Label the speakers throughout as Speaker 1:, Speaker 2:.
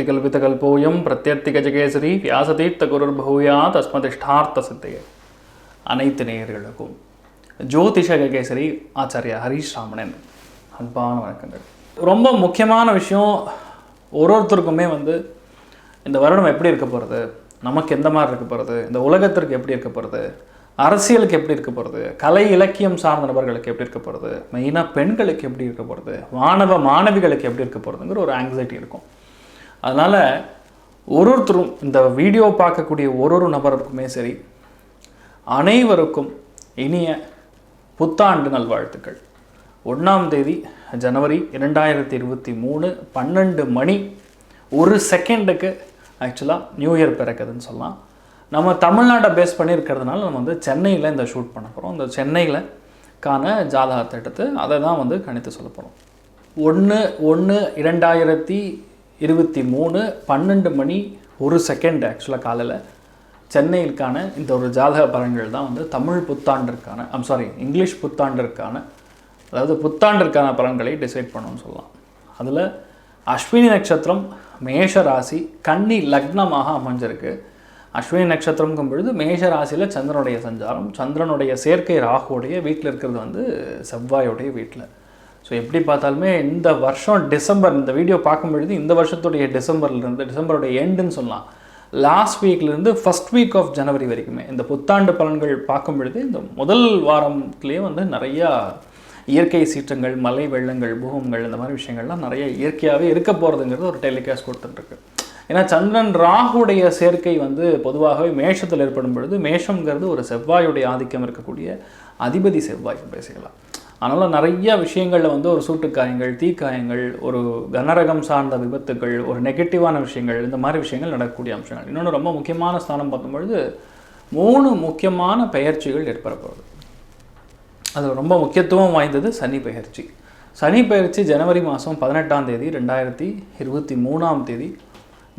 Speaker 1: சக்திகல்பிதகல்போயம் பிரத்யர்த்தி கஜகேசரி வியாசதீர்த்த குருர் பகூயா தஸ்மதிஷ்டார்த்த சித்தையே அனைத்து நேயர்களுக்கும் ஜோதிஷ ககேசரி ஆச்சாரியா ஹரீஷ் ராமணன் அன்பான வணக்கங்கள். ரொம்ப முக்கியமான விஷயம் ஒரு ஒருத்தருக்குமே வந்து இந்த வருடம் எப்படி இருக்க போகிறது நமக்கு எந்த மாதிரி இருக்க போகிறது இந்த உலகத்திற்கு எப்படி இருக்க போகிறது அரசியலுக்கு எப்படி இருக்க போகிறது கலை இலக்கியம் சார்ந்த நபர்களுக்கு எப்படி இருக்க போகிறது மெயினாக பெண்களுக்கு எப்படி இருக்க போகிறது மாணவ மாணவிகளுக்கு எப்படி இருக்க போகிறதுங்கிற ஒரு ஆங்ஸைட்டி இருக்கும். அதனால் ஒரு ஒருத்தரும் இந்த வீடியோ பார்க்கக்கூடிய ஒரு ஒரு நபருக்குமே சரி அனைவருக்கும் இனிய புத்தாண்டு நல்வாழ்த்துக்கள். ஒன்றாம் தேதி ஜனவரி இரண்டாயிரத்தி இருபத்தி மூணு பன்னெண்டு மணி ஒரு செகண்டுக்கு ஆக்சுவலாக நியூ இயர் பிறக்குதுன்னு சொல்லலாம். நம்ம தமிழ்நாட்டை பேஸ் பண்ணியிருக்கிறதுனால நம்ம வந்து சென்னையில் இந்த ஷூட் பண்ண போகிறோம் இந்த சென்னையில் காண ஜாதகத்தை எடுத்து அதை தான் வந்து கணித்து சொல்ல போகிறோம் ஒன்று ஒன்று இரண்டாயிரத்தி இருபத்தி மூணு பன்னெண்டு மணி ஒரு செகண்ட் ஆக்சுவலாக காலையில் சென்னையிற்கான இந்த ஒரு ஜாதக பலன்கள் தான் வந்து தமிழ் புத்தாண்டிற்கான ஐம் சாரி இங்கிலீஷ் புத்தாண்டிற்கான அதாவது புத்தாண்டிற்கான பலன்களை டிசைட் பண்ணணும்னு சொல்லலாம். அதில் அஸ்வினி நட்சத்திரம் மேஷ ராசி கன்னி லக்னமாக அமைஞ்சிருக்கு. அஸ்வினி நட்சத்திரம்ங்கும் பொழுது மேஷ ராசியில் சந்திரனுடைய சஞ்சாரம் சந்திரனுடைய சேர்க்கை ராகுடைய வீட்டில் இருக்கிறது வந்து செவ்வாயோடைய வீட்டில் ஸோ எப்படி பார்த்தாலுமே இந்த வருஷம் டிசம்பர் இந்த வீடியோ பார்க்கும் பொழுது இந்த வருஷத்துடைய டிசம்பர்லேருந்து டிசம்பருடைய எண்டுன்னு சொல்லலாம். லாஸ்ட் வீக்லேருந்து ஃபஸ்ட் வீக் ஆஃப் ஜனவரி வரைக்குமே. இந்த புத்தாண்டு பலன்கள் பார்க்கும் பொழுது இந்த முதல் வாரத்துலேயே வந்து நிறையா இயற்கை சீற்றங்கள் மலை வெள்ளங்கள் பூகங்கள் இந்த மாதிரி விஷயங்கள்லாம் நிறைய இயற்கையாகவே இருக்க போகிறதுங்கிறது ஒரு டெலிகாஸ்ட் கொடுத்துட்ருக்கு ஏன்னா சந்திரன் ராகுடைய சேர்க்கை வந்து பொதுவாகவே மேஷத்தில் ஏற்படும் பொழுது மேஷங்கிறது ஒரு செவ்வாயுடைய ஆதிக்கம் இருக்கக்கூடிய அதிபதி செவ்வாய் பேசிக்கலாம். அதனால் நிறைய விஷயங்களில் வந்து ஒரு சூட்டுக்காயங்கள் தீக்காயங்கள் ஒரு கனரகம் சார்ந்த விபத்துகள் ஒரு நெகட்டிவான விஷயங்கள் இந்த மாதிரி விஷயங்கள் நடக்கக்கூடிய அம்சங்கள். இன்னொன்று ரொம்ப முக்கியமான ஸ்தானம் பார்க்கும்பொழுது மூணு முக்கியமான பெயர்ச்சிகள் ஏற்படப்படுது அது ரொம்ப முக்கியத்துவம் வாய்ந்தது சனி பெயர்ச்சி. சனி பெயர்ச்சி ஜனவரி மாதம் பதினெட்டாம் தேதி ரெண்டாயிரத்தி இருபத்தி மூணாம் தேதி.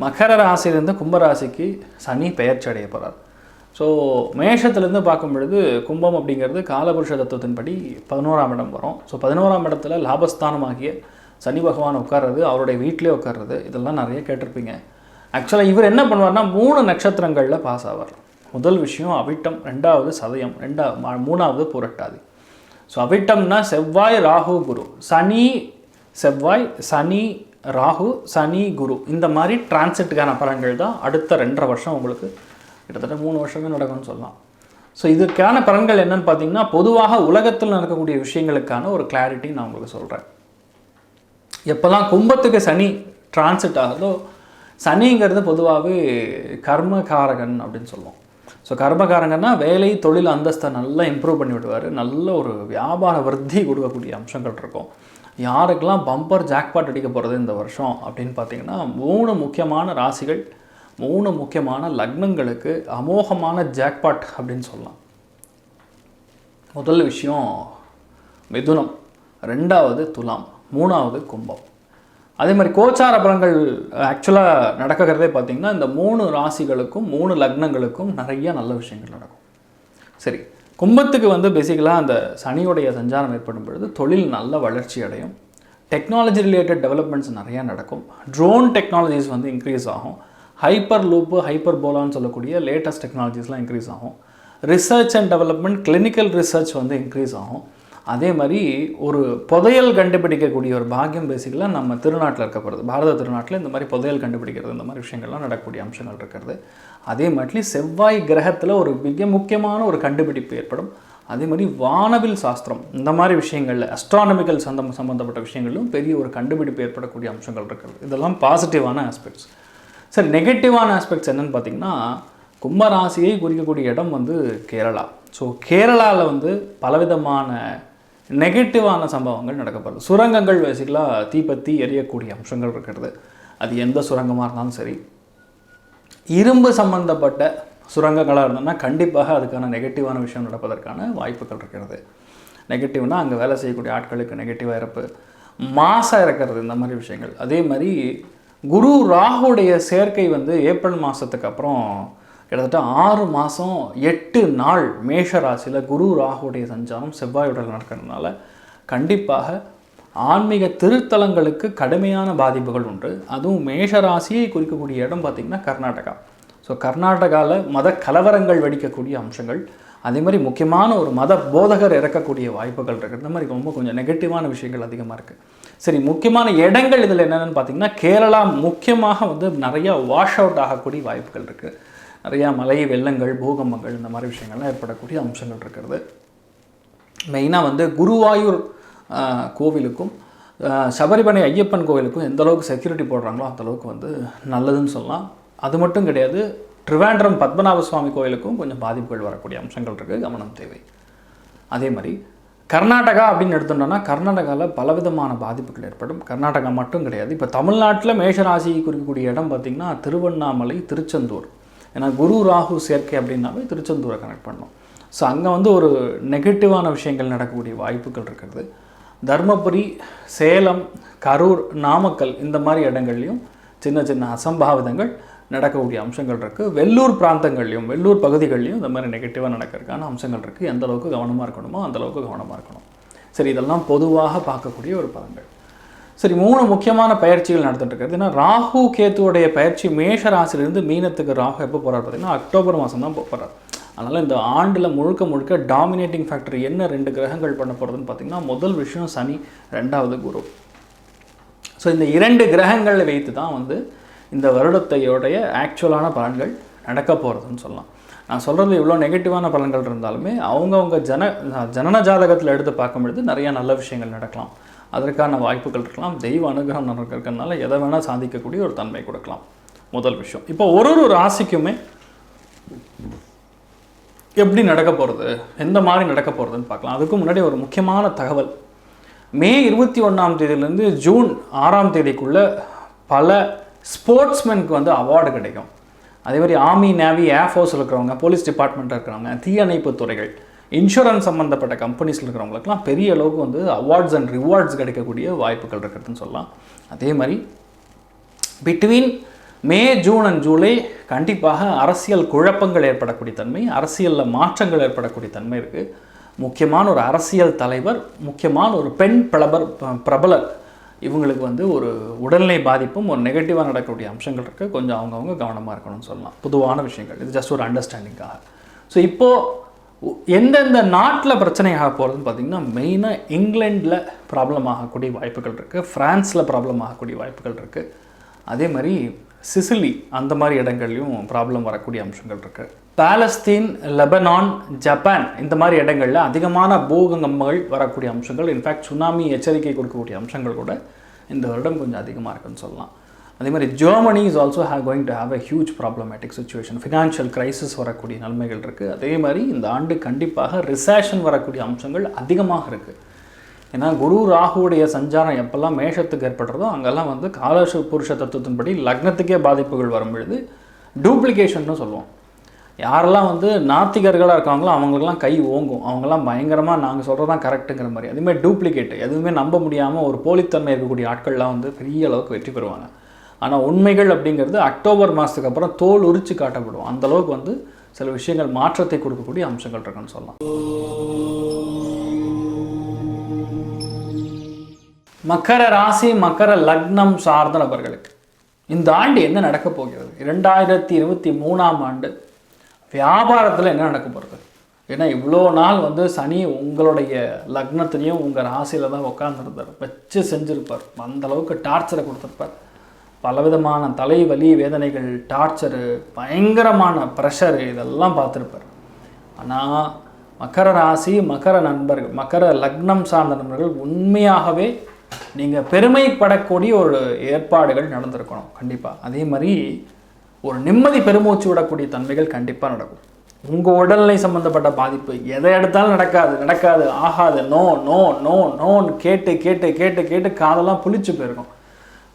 Speaker 1: மகர ராசியிலிருந்து கும்பராசிக்கு சனி பெயர்ச்சி அடைய போகிறார் ஸோ மேஷத்துலேருந்து பார்க்கும் பொழுது கும்பம் அப்படிங்கிறது காலபுருஷ தத்துவத்தின்படி பதினோராம் இடம் வரும். ஸோ பதினோராம் இடத்துல லாபஸ்தானமாகிய சனி பகவான் உட்கார்றது அவருடைய வீட்டிலே உட்கார்றது இதெல்லாம் நிறைய கேட்டிருப்பீங்க. ஆக்சுவலாக இவர் என்ன பண்ணுவார்னா மூணு நட்சத்திரங்களில் பாஸ் ஆவார். முதல் விஷயம் அவிட்டம் ரெண்டாவது சதயம் ரெண்டா மூணாவது புரட்டாதி. ஸோ அவிட்டம்னா செவ்வாய் ராகு குரு. சனி செவ்வாய் சனி ராகு சனி குரு. இந்த மாதிரி டிரான்சிட்டுக்கான பலன்கள் தான் அடுத்த ரெண்டரை வருஷம் உங்களுக்கு கிட்டத்தட்ட மூணு வருஷமே நடக்கும்னு சொல்லலாம். ஸோ இதுக்கான பலன்கள் என்னன்னு பார்த்தீங்கன்னா பொதுவாக உலகத்தில் நடக்கக்கூடிய விஷயங்களுக்கான ஒரு கிளாரிட்டி நான் உங்களுக்கு சொல்கிறேன் எப்போல்லாம் கும்பத்துக்கு சனி டிரான்சிட் ஆகுதோ சனிங்கிறது பொதுவாகவே கர்மகாரகன் அப்படின்னு சொல்லுவோம். ஸோ கர்மகாரங்கன்னா வேலை தொழில் அந்தஸ்தை நல்லா இம்ப்ரூவ் பண்ணி விடுவார். நல்ல ஒரு வியாபார விருத்தி கொடுக்கக்கூடிய அம்சங்கள் இருக்கும். யாருக்கெல்லாம் பம்பர் ஜாக்பாட் அடிக்க போகிறது இந்த வருஷம் அப்படின்னு பார்த்தீங்கன்னா மூணு முக்கியமான ராசிகள் மூணு முக்கியமான லக்னங்களுக்கு அமோகமான ஜாக்பாட் அப்படின்னு சொல்லலாம். முதல் விஷயம் மிதுனம் ரெண்டாவது துலாம் மூணாவது கும்பம். அதே மாதிரி கோச்சார பலன்கள் ஆக்சுவலாக நடக்கிறதே பார்த்திங்கன்னா இந்த மூணு ராசிகளுக்கும் மூணு லக்னங்களுக்கும் நிறைய நல்ல விஷயங்கள் நடக்கும். சரி கும்பத்துக்கு வந்து பேசிக்கலாக அந்த சனியுடைய சஞ்சாரம் ஏற்படும் பொழுது தொழில் நல்ல வளர்ச்சி அடையும். டெக்னாலஜி ரிலேட்டட் டெவலப்மெண்ட்ஸ் நிறையா நடக்கும். ட்ரோன் டெக்னாலஜிஸ் வந்து இன்க்ரீஸ் ஆகும். ஹைப்பர் லூப்பு ஹைப்பர் போலான்னு சொல்லக்கூடிய லேட்டஸ்ட் டெக்னாலஜிஸ்லாம் இன்க்ரீஸ் ஆகும். Research and development clinical research வந்து இன்க்ரீஸ் ஆகும். அதே மாதிரி ஒரு புதையல் கண்டுபிடிக்கக்கூடிய ஒரு பாக்கியம் பேசிக்கலாக நம்ம திருநாட்டில் இருக்கப்படுது பாரத திருநாட்டில் இந்த மாதிரி புதையல் கண்டுபிடிக்கிறது இந்த மாதிரி விஷயங்கள்லாம் நடக்கக்கூடிய அம்சங்கள் இருக்கிறது. அதே மாதிரி செவ்வாய் கிரகத்தில் ஒரு மிக முக்கியமான ஒரு கண்டுபிடிப்பு ஏற்படும். அதே மாதிரி வானவில் சாஸ்திரம் இந்த மாதிரி விஷயங்களில் அஸ்ட்ரானமிக்கல் சந்தம் சம்மந்தப்பட்ட விஷயங்களிலும் பெரிய ஒரு கண்டுபிடிப்பு ஏற்படக்கூடிய அம்சங்கள் இருக்கிறது. இதெல்லாம் பாசிட்டிவான ஆஸ்பெக்ட்ஸ் சரி நெகட்டிவான ஆஸ்பெக்ட்ஸ் என்னென்னு பார்த்தீங்கன்னா கும்பராசியை குறிக்கக்கூடிய இடம் வந்து கேரளா. ஸோ கேரளாவில் வந்து பலவிதமான நெகட்டிவான சம்பவங்கள் நடக்கப்படுது. சுரங்கங்கள் பேசிக்கலாக தீப்பத்தி எரியக்கூடிய அம்சங்கள் இருக்கிறது. அது எந்த சுரங்கமாக இருந்தாலும் சரி. இரும்பு சம்பந்தப்பட்ட சுரங்கங்களாக இருந்ததுன்னா கண்டிப்பாக அதுக்கான நெகட்டிவான விஷயம் நடப்பதற்கான வாய்ப்புகள் இருக்கிறது. நெகட்டிவ்னா அங்கே வேலை செய்யக்கூடிய ஆட்களுக்கு நெகட்டிவாக இருப்பு. மாசாக இறக்கிறது இந்த மாதிரி விஷயங்கள். அதே மாதிரி குரு ராகுடைய சேர்க்கை வந்து ஏப்ரல் மாதத்துக்கு அப்புறம் கிட்டத்தட்ட ஆறு மாதம் எட்டு நாள் மேஷ ராசியில் குரு ராகுடைய சஞ்சாரம் செவ்வாயுடன் நடக்கிறதுனால கண்டிப்பாக ஆன்மீக திருத்தலங்களுக்கு கடுமையான பாதிப்புகள் உண்டு. அதுவும் மேஷ ராசியை குறிக்கக்கூடிய இடம் பார்த்திங்கன்னா கர்நாடகா. ஸோ கர்நாடகாவில் மத கலவரங்கள் வெடிக்கக்கூடிய அம்சங்கள் அதே மாதிரி முக்கியமான ஒரு மத போதகர் இறக்கக்கூடிய வாய்ப்புகள் இருக்குது இந்த மாதிரி ரொம்ப கொஞ்சம் நெகட்டிவான விஷயங்கள் அதிகமாக இருக்குது சரி முக்கியமான இடங்கள் இதில் என்னென்னு பார்த்தீங்கன்னா கேரளா முக்கியமாக வந்து நிறையா வாஷ் அவுட் ஆகக்கூடிய வாய்ப்புகள் இருக்குது நிறையா மலை வெள்ளங்கள் பூகம்பங்கள் இந்த மாதிரி விஷயங்கள்லாம் ஏற்படக்கூடிய அம்சங்கள் இருக்கிறது. மெயினாக வந்து குருவாயூர் கோவிலுக்கும் சபரிமலை ஐயப்பன் கோவிலுக்கும் எந்த அளவுக்கு செக்யூரிட்டி போடுறாங்களோ அந்தளவுக்கு வந்து நல்லதுன்னு சொல்லலாம். அது மட்டும் கிடையாது ட்ரிவாண்ட்ரம் பத்மநாப சுவாமி கோவிலுக்கும் கொஞ்சம் பாதிப்புகள் வரக்கூடிய அம்சங்கள் இருக்குது கவனம் தேவை. அதே மாதிரி கர்நாடகா அப்படின்னு எடுத்துட்டோம்னா கர்நாடகாவில் பலவிதமான பாதிப்புகள் ஏற்படும். கர்நாடகா மட்டும் கிடையாது. இப்போ தமிழ்நாட்டில் மேஷராசியை குறிக்கக்கூடிய இடம் பார்த்திங்கன்னா திருவண்ணாமலை திருச்செந்தூர். ஏன்னா குரு ராகு சேர்க்கை அப்படின்னாவே திருச்செந்தூரை கனெக்ட் பண்ணோம். ஸோ அங்கே வந்து ஒரு நெகட்டிவான விஷயங்கள் நடக்கக்கூடிய வாய்ப்புகள் இருக்கிறது தருமபுரி சேலம் கரூர் நாமக்கல் இந்த மாதிரி இடங்கள்லையும் சின்ன சின்ன அசம்பாவிதங்கள் நடக்கக்கூடிய அம்சங்கள் இருக்குது வெள்ளூர் பிராந்தங்கள்லையும் வெள்ளூர் பகுதிகள்லையும் இந்த மாதிரி நெகட்டிவாக நடக்கிறதுக்கான அம்சங்கள் இருக்குது எந்த அளவுக்கு கவனமாக இருக்கணுமோ அந்தளவுக்கு கவனமாக இருக்கணும். சரி இதெல்லாம் பொதுவாக பார்க்கக்கூடிய ஒரு பதங்கள். சரி மூணு முக்கியமான பயிற்சிகள் நடந்துட்டு இருக்கிறது ஏன்னா ராகு கேத்துவோடைய பயிற்சி மேஷ ராசிலிருந்து மீனத்துக்கு ராகு எப்போ போகிறார் பார்த்தீங்கன்னா அக்டோபர் மாதம் தான் போகிறார் அதனால் இந்த ஆண்டில் முழுக்க முழுக்க டாமினேட்டிங் ஃபேக்டர் என்ன ரெண்டு கிரகங்கள் பண்ண போகிறதுன்னு பார்த்தீங்கன்னா முதல் விஷயம் சனி ரெண்டாவது குரு. ஸோ இந்த இரண்டு கிரகங்களை வைத்து தான் வந்து இந்த வருடத்தையோடைய ஆக்சுவலான பலன்கள் நடக்க போகிறதுன்னு சொல்லலாம். நான் சொல்கிறது இவ்வளோ நெகட்டிவான பலன்கள் இருந்தாலுமே அவங்கவுங்க ஜன ஜனன ஜாதகத்தில் எடுத்து பார்க்கும் பொழுது நிறைய நல்ல விஷயங்கள் நடக்கலாம். அதற்கான வாய்ப்புகள் இருக்கலாம். தெய்வ அனுகிரகம் நடக்கிறதுனால எதை வேணால் சாதிக்கக்கூடிய ஒரு தன்மை கொடுக்கலாம். முதல் விஷயம். இப்போ ஒரு ஒரு ராசிக்குமே எப்படி நடக்க போகிறது எந்த மாதிரி நடக்க போகிறதுன்னு பார்க்கலாம். அதுக்கு முன்னாடி ஒரு முக்கியமான தகவல். மே இருபத்தி ஒன்றாம் தேதியிலேருந்து ஜூன் ஆறாம் தேதிக்குள்ளே பல ஸ்போர்ட்ஸ்மேனுக்கு வந்து அவார்டு கிடைக்கும். அதே மாதிரி ஆர்மி நேவி ஏர்ஃபோர்ஸில் இருக்கிறவங்க போலீஸ் டிபார்ட்மெண்ட்டில் இருக்கிறவங்க தீயணைப்பு துறைகள் இன்சூரன்ஸ் சம்மந்தப்பட்ட கம்பெனிஸில் இருக்கிறவங்களுக்குலாம் பெரிய அளவுக்கு வந்து அவார்ட்ஸ் அண்ட் ரிவார்ட்ஸ் கிடைக்கக்கூடிய வாய்ப்புகள் இருக்கிறதுன்னு சொல்லலாம். அதே மாதிரி between May June and July கண்டிப்பாக அரசியல் குழப்பங்கள் ஏற்படக்கூடிய தன்மை அரசியலில் மாற்றங்கள் ஏற்படக்கூடிய தன்மை இருக்குது முக்கியமான ஒரு அரசியல் தலைவர் முக்கியமான ஒரு பெண் பிரபர் பிரபலர் இவங்களுக்கு வந்து ஒரு உடல்நிலை பாதிப்பும் ஒரு நெகட்டிவாக நடக்கக்கூடிய அம்சங்கள் இருக்குது கொஞ்சம் அவங்கவுங்க கவனமாக இருக்கணும்னு சொல்லலாம். பொதுவான விஷயங்கள். இது ஜஸ்ட் ஒரு அண்டர்ஸ்டாண்டிங்காக ஸோ இப்போது எந்தெந்த நாட்டில் பிரச்சனை ஆக போகிறதுன்னு பார்த்தீங்கன்னா மெயினாக இங்கிலாண்டில் ப்ராப்ளம் ஆகக்கூடிய வாய்ப்புகள் இருக்குது ஃப்ரான்ஸில் ப்ராப்ளம் ஆகக்கூடிய வாய்ப்புகள் இருக்குது அதே மாதிரி சிசிலி அந்த மாதிரி இடங்கள்லையும் ப்ராப்ளம் வரக்கூடிய அம்சங்கள் இருக்குது பாலஸ்தீன் லெபனான் ஜப்பான் இந்த மாதிரி இடங்களில் அதிகமான பூகங்கம்மங்கள் வரக்கூடிய அம்சங்கள். இன்ஃபேக்ட் சுனாமி எச்சரிக்கை கொடுக்கக்கூடிய அம்சங்கள் கூட இந்த வருடம் கொஞ்சம் அதிகமாக இருக்குன்னு சொல்லலாம். அதே மாதிரி Germany is also have going to have a huge problematic situation financial crisis வரக்கூடிய நன்மைகள் இருக்குது அதே மாதிரி இந்த ஆண்டு கண்டிப்பாக ரிசேஷன் வரக்கூடிய அம்சங்கள் அதிகமாக இருக்குது ஏன்னா குரு ராகுவுடைய சஞ்சாரம் எப்பெல்லாம் மேஷத்துக்கு ஏற்படுறதோ அங்கெல்லாம் வந்து காலசு புருஷ தத்துவத்தின்படி லக்னத்துக்கே பாதிப்புகள் வரும் பொழுது டூப்ளிகேஷன்னு சொல்லுவோம். யாரெல்லாம் வந்து நாத்திகர்களாக இருக்காங்களோ அவங்களுக்குலாம் கை ஓங்கும். அவங்கெல்லாம் பயங்கரமாக நாங்கள் சொல்கிறது தான் கரெக்டுங்கிற மாதிரி. அதேமாதிரி டூப்ளிகேட் எதுவுமே நம்ப முடியாமல் ஒரு போலித்தன்மை இருக்கக்கூடிய ஆட்கள்லாம் வந்து பெரிய அளவுக்கு வெற்றி பெறுவாங்க. ஆனால் உண்மைகள் அப்படிங்கிறது அக்டோபர் மாதத்துக்கு அப்புறம் தோல் உரிச்சு காட்டப்படும். அந்த அளவுக்கு வந்து சில விஷயங்கள் மாற்றத்தை கொடுக்கக்கூடிய அம்சங்கள் இருக்குன்னு சொல்லலாம். மக்கர ராசி மக்கர லக்னம் சார்ந்த நபர்களுக்கு இந்த ஆண்டு என்ன நடக்கப் போகிறது? இரண்டாயிரத்தி இருபத்தி மூணாம் ஆண்டு வியாபாரத்தில் என்ன நடக்க போகிறது ஏன்னா இவ்வளோ நாள் வந்து சனி உங்களுடைய லக்னத்துலேயும் உங்கள் ராசியில் தான் உட்காந்துருந்தார் வச்சு செஞ்சுருப்பார். அந்த அளவுக்கு டார்ச்சரை கொடுத்துருப்பார். பலவிதமான தலைவலி வேதனைகள் டார்ச்சரு பயங்கரமான ப்ரெஷரு இதெல்லாம் பார்த்துருப்பார். ஆனால் மகர ராசி மகர நண்பர்கள் மகர லக்னம் சார்ந்த நண்பர்கள் உண்மையாகவே நீங்கள் பெருமைப்படக்கூடிய ஒரு ஏற்பாடுகள் நடந்திருக்கணும். கண்டிப்பாக அதே மாதிரி ஒரு நிம்மதி பெருமூச்சு விடக்கூடிய தன்மைகள் கண்டிப்பாக நடக்கும். உங்கள் உடல்நிலை சம்மந்தப்பட்ட பாதிப்பு எதை எடுத்தாலும் நடக்காது நடக்காது ஆகாது. நோ நோ நோ நோன்னு கேட்டு கேட்டு கேட்டு கேட்டு காதெல்லாம் புளிச்சு போயிருக்கும்.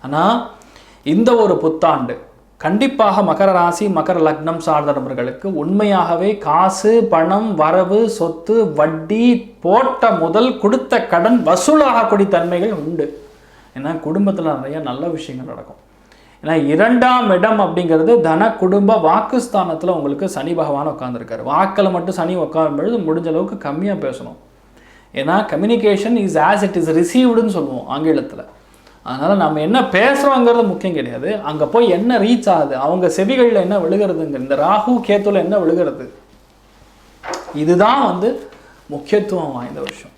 Speaker 1: ஆனால் இந்த ஒரு புத்தாண்டு கண்டிப்பாக மகர ராசி மகர லக்னம் சார்ந்த நபர்களுக்கு உண்மையாகவே காசு பணம் வரவு சொத்து வட்டி போட்ட முதல் கொடுத்த கடன் வசூலாகக்கூடிய தன்மைகள் உண்டு. ஏன்னா குடும்பத்தில் நிறைய நல்ல விஷயங்கள் நடக்கும். ஏன்னா இரண்டாம் இடம் அப்படிங்கிறது தன குடும்ப வாக்குஸ்தானத்தில் உங்களுக்கு சனி பகவான் உட்காந்துருக்காரு வாக்கில் மட்டும் சனி உட்காரும் பொழுது முடிஞ்ச அளவுக்கு கம்மியாக பேசணும். ஏன்னா communication is as it is ரிசீவ்டுன்னு சொல்லுவோம் ஆங்கிலத்தில். அதனால் நம்ம என்ன பேசுகிறோங்கிறது முக்கியம் கிடையாது. அங்கே போய் என்ன ரீச் ஆகுது அவங்க செவிகளில் என்ன விழுகிறதுங்க இந்த ராகு கேத்துல என்ன விழுகிறது இதுதான் வந்து முக்கியத்துவம் வாய்ந்த விஷயம்.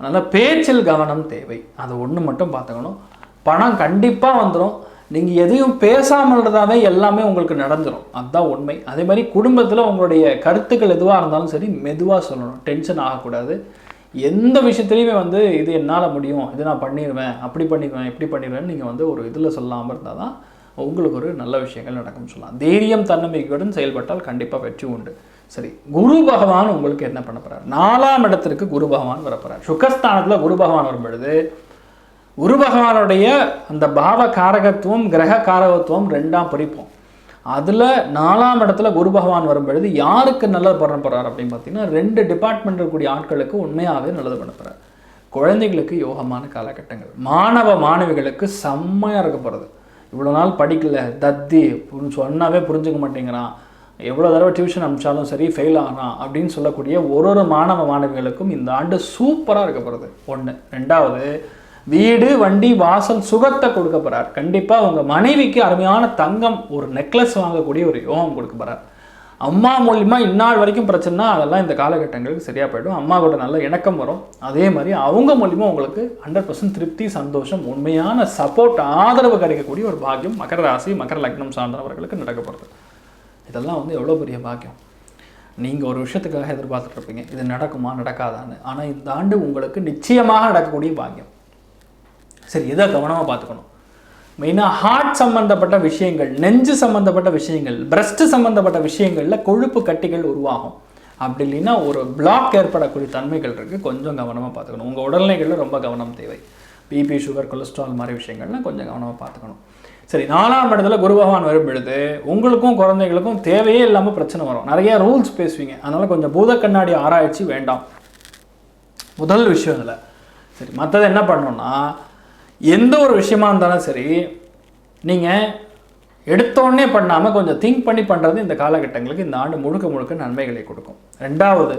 Speaker 1: அதனால் பேச்சில் கவனம் தேவை. அது ஒன்று மட்டும் பார்த்துக்கணும். பணம் கண்டிப்பாக வந்துடும் நீங்கள் எதையும் பேசாமல் இருந்தாவே எல்லாமே உங்களுக்கு நடந்துடும் அதுதான் உண்மை. அதே மாதிரி குடும்பத்தில் உங்களுடைய கருத்துக்கள் எதுவாக இருந்தாலும் சரி மெதுவாக சொல்லணும். டென்ஷன் ஆகக்கூடாது. எந்த விஷயத்துலையுமே வந்து இது என்னால் முடியும் இது நான் பண்ணிடுவேன் அப்படி பண்ணிடுவேன் இப்படி பண்ணிடுவேன் நீங்கள் வந்து ஒரு இதில் சொல்லாமல் இருந்தால் தான் உங்களுக்கு ஒரு நல்ல விஷயங்கள் நடக்கும்னு சொல்லலாம். தைரியம் தன்னம்பிக்கையுடன் செயல்பட்டால் கண்டிப்பாக வெற்றி உண்டு. சரி குரு பகவான் உங்களுக்கு என்ன பண்ண போகிறார் நாலாம் இடத்திற்கு குரு பகவான் வரப்போகிறார் சுகஸ்தானத்தில் குரு பகவான் வரும் பொழுது குரு பகவானுடைய அந்த பாவ காரகத்துவம் கிரக காரகத்துவம் ரெண்டாம் பிரிப்போம் அதில் நாலாம் இடத்துல குரு பகவான் வரும் பொழுது யாருக்கு நல்லது பண்ண போகிறார் அப்படின்னு பார்த்தீங்கன்னா ரெண்டு டிபார்ட்மெண்ட் இருக்கக்கூடிய ஆட்களுக்கு உண்மையாகவே நல்லது பண்ண போகிறார் குழந்தைகளுக்கு யோகமான காலகட்டங்கள். மாணவ மாணவிகளுக்கு செம்மையாக இருக்க போகிறது இவ்வளோ நாள் படிக்கல தத்தி சொன்னாவே புரிஞ்சுக்க மாட்டேங்கிறான். எவ்வளோ தடவை டியூஷன் அனுப்பிச்சாலும் சரி ஃபெயில் ஆகிறான் அப்படின்னு சொல்லக்கூடிய ஒரு ஒரு மாணவ மாணவிகளுக்கும் இந்த ஆண்டு சூப்பராக இருக்க போகிறது ஒன்று ரெண்டாவது வீடு வண்டி வாசல் சுகத்தை கொடுக்க போகிறார் கண்டிப்பாக உங்கள் மனைவிக்கு அருமையான தங்கம் ஒரு நெக்லஸ் வாங்கக்கூடிய ஒரு யோகம் கொடுக்க போகிறார் அம்மா மூலியமா இந்நாள் வரைக்கும் பிரச்சனைனா அதெல்லாம் இந்த காலகட்டங்களுக்கு சரியாக போயிடும். அம்மா கூட நல்ல இணக்கம் வரும். அதே மாதிரி அவங்க மூலியமாக உங்களுக்கு ஹண்ட்ரட் பர்சன்ட் திருப்தி சந்தோஷம் உண்மையான சப்போர்ட் ஆதரவு கிடைக்கக்கூடிய ஒரு பாக்கியம் மகர ராசி மகர லக்னம் சார்ந்தவர்களுக்கு நடக்க போகிறது இதெல்லாம் வந்து எவ்வளோ பெரிய பாக்கியம். நீங்கள் ஒரு விஷயத்துக்காக எதிர்பார்த்துட்ருப்பீங்க இது நடக்குமா நடக்காதான்னு. ஆனால் இந்த ஆண்டு உங்களுக்கு நிச்சயமாக நடக்கக்கூடிய பாக்கியம். சரி இதை கவனமாக பார்த்துக்கணும்? மெயினாக ஹார்ட் சம்மந்தப்பட்ட விஷயங்கள் நெஞ்சு சம்மந்தப்பட்ட விஷயங்கள் பிரஸ்ட் சம்மந்தப்பட்ட விஷயங்களில் கொழுப்பு கட்டிகள் உருவாகும். அப்படி இல்லைன்னா ஒரு பிளாக் ஏற்படக்கூடிய தன்மைகள் இருக்குது கொஞ்சம் கவனமாக பார்த்துக்கணும். உங்கள் உடல்நிலைகளில் ரொம்ப கவனம் தேவை. பிபி சுகர் கொலஸ்ட்ரால் மாதிரி விஷயங்கள்லாம் கொஞ்சம் கவனமாக பார்த்துக்கணும். சரி நாலாம் இடத்துல குரு பகவான் வரும் பொழுது உங்களுக்கும் குழந்தைகளுக்கும் தேவையே இல்லாமல் பிரச்சனை வரும். நிறைய ரூல்ஸ் பேசுவீங்க. அதனால் கொஞ்சம் பூத கண்ணாடி ஆராய்ச்சி வேண்டாம். முதல் விஷயம் இதில். சரி மற்றது என்ன பண்ணோன்னா எந்த ஒரு விஷயமா இருந்தாலும் சரி நீங்கள் எடுத்தோடனே பண்ணாமல் கொஞ்சம் திங்க் பண்ணி பண்ணுறது இந்த காலகட்டங்களுக்கு இந்த ஆண்டு முழுக்க முழுக்க நன்மைகளை கொடுக்கும். ரெண்டாவது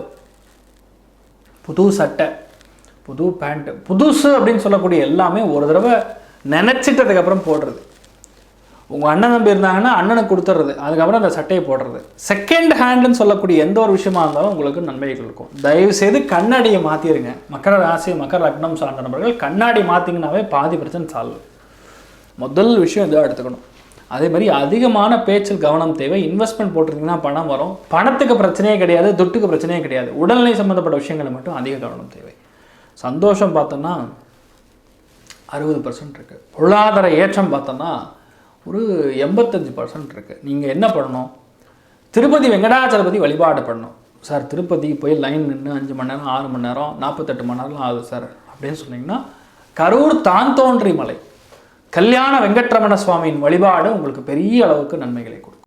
Speaker 1: புது சட்டை புது பேண்ட்டு புதுசு அப்படின்னு சொல்லக்கூடிய எல்லாமே ஒரு தடவை நினச்சிட்டதுக்கப்புறம் போடுறது. உங்கள் அண்ணன் தம்பி இருந்தாங்கன்னா அண்ணனுக்கு கொடுத்துட்றது அதுக்கப்புறம் அந்த சட்டையை போடுறது. செகண்ட் ஹேண்டுன்னு சொல்லக்கூடிய எந்த ஒரு விஷயமா இருந்தாலும் உங்களுக்கு நன்மைகள் இருக்கும். தயவு செய்து கண்ணாடியை மாற்றிடுங்க மக்கர ராசி மக்கர லக்னம் சார்ந்த நபர்கள் கண்ணாடி மாற்றிங்கனாவே பாதி பிரச்சனை சால்வ். முதல் விஷயம் இதாக எடுத்துக்கணும். அதே மாதிரி அதிகமான பேச்சில் கவனம் தேவை. இன்வெஸ்ட்மெண்ட் போட்டிருந்தீங்கன்னா பணம் வரும். பணத்துக்கு பிரச்சனையே கிடையாது துட்டுக்கு பிரச்சனையே கிடையாது. உடல்நிலை சம்மந்தப்பட்ட விஷயங்களை மட்டும் அதிக கவனம் தேவை. சந்தோஷம் பார்த்தோன்னா அறுபது பர்சன்ட் இருக்குது பொருளாதார ஏற்றம் பார்த்தோன்னா ஒரு எண்பத்தஞ்சு பர்சன்ட் இருக்குது நீங்கள் என்ன பண்ணணும்? திருப்பதி வெங்கடாச்சலபதி வழிபாடு பண்ணணும். சார் திருப்பதி போய் லைன் நின்று அஞ்சு மணி நேரம் ஆறு மணி நேரம் நாற்பத்தெட்டு மணி நேரம் ஆகுது சார். அப்படின்னு சொன்னீங்கன்னா கரூர் தான் தோன்றி மலை கல்யாண வெங்கட்ரமண சுவாமியின் வழிபாடு உங்களுக்கு பெரிய அளவுக்கு நன்மைகளை கொடுக்கும்.